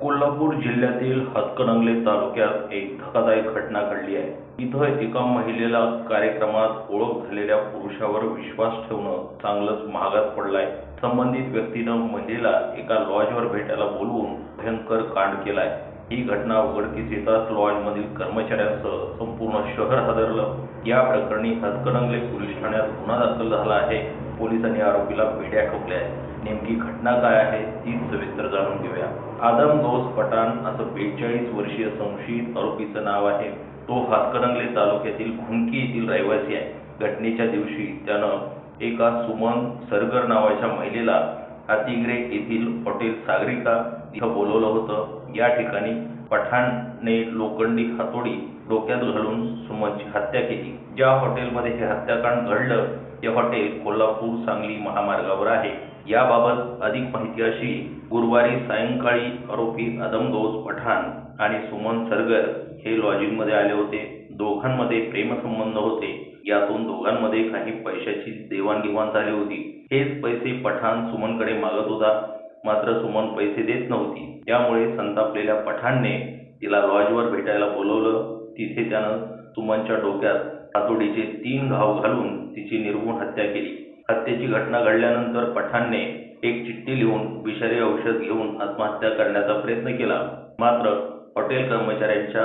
कोल्हापूर जिल्ह्यातील हातकणंगले तालुक्यात एक धक्कादायक घटना घडली आहे. इथं एका महिलेला कार्यक्रमात ओळख झालेल्या पुरुषावर विश्वास ठेवणं चांगलंच महागात पडलाय. संबंधित व्यक्तीनं महिलेला एका लॉजवर भेटायला बोलवून भयंकर कांड केलाय. ही घटना उघडकीस येताच लॉजमधील कर्मचाऱ्यांसह संपूर्ण शहर हादरलं. या प्रकरणी हातकणंगले पोलीस ठाण्यात गुन्हा दाखल झाला आहे. पोलिसांनी आरोपीला बेड्या ठोकल्या आहेत. नेमकी घटना काय आहे तीच सविस्तर जाणून घेऊया. आदम गौस पठाण असं बेचाळीस वर्षीय संशयित आरोपीचं नाव आहे. तो हातकणंगले तालुक्यातील खुंकी येथील रहिवासी आहे. घटनेच्या दिवशी त्यानं एका सुमन सरगर नावाच्या महिलेला हातिगिरे येथील हॉटेल सागरिका इथं बोलवलं होतं. या ठिकाणी पठाणने लोखंडी हातोडी डोक्यात घालून सुमनची हत्या केली. ज्या हॉटेलमध्ये हे हत्याकांड घडलं ते हॉटेल कोल्हापूर सांगली महामार्गावर आहे. याबाबत अधिक माहिती अशी गुरुवारी सायंकाळी आरोपी आदम गौस पठाण आणि सुमन सरगर हे लॉजिंगमध्ये आले होते. दोघांमध्ये प्रेमसंबंध होते. यातून दोघांमध्ये काही पैशाची देवाणघेवाण झाली होती. हेच पैसे पठाण सुमनकडे मागत होता. मात्र सुमन पैसे देत नव्हती. त्यामुळे संतापलेल्या पठाणने तिला लॉजवर भेटायला बोलवलं. तिथे त्यानं सुमनच्या डोक्यात हातोडीचे तीन घाव घालून तिची निर्गुण हत्या केली. हत्येची घटना घडल्यानंतर पठाणने एक चिठ्ठी लिहून विषारी औषध घेऊन आत्महत्या करण्याचा प्रयत्न केला. मात्र हॉटेल कर्मचाऱ्यांच्या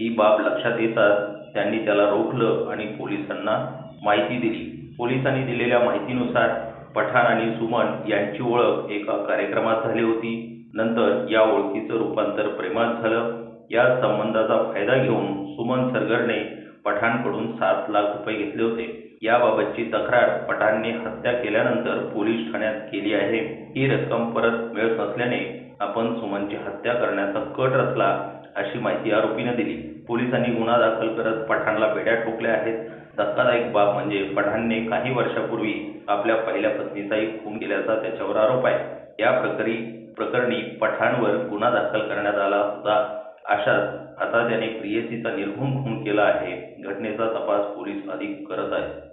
ही बाब लक्षात येताच त्यांनी त्याला रोखलं आणि पोलिसांना माहिती दिली. पोलिसांनी दिलेल्या माहितीनुसार पठाण आणि सुमन यांची ओळख एका कार्यक्रमात झाली होती. नंतर या ओळखीचं रूपांतर प्रेमात झालं. या संबंधाचा फायदा घेऊन सुमन सरगरने पठाणकडून सात लाख रुपये घेतले होते. याबाबतची तक्रार पठाणने हत्या केल्यानंतर पोलीस ठाण्यात केली आहे. ही रक्कम परत मिळत नसल्याने आपण सुमनची हत्या करण्याचा कट रचला अशी माहिती आरोपीने दिली. पोलिसांनी गुन्हा दाखल करत पठाणला बेड्या ठोकल्या आहेत. धक्कादायक बाब म्हणजे पठाणने काही वर्षापूर्वी आपल्या पहिल्या पत्नीचाही खून केल्याचा त्याच्यावर आरोप आहे. या प्रकरी प्रकरणी पठाणवर गुन्हा दाखल करण्यात आला होता. अशात आता त्याने प्रियसीचा निर्घुण खून केला आहे. घटनेचा तपास पोलीस अधिक करत आहेत.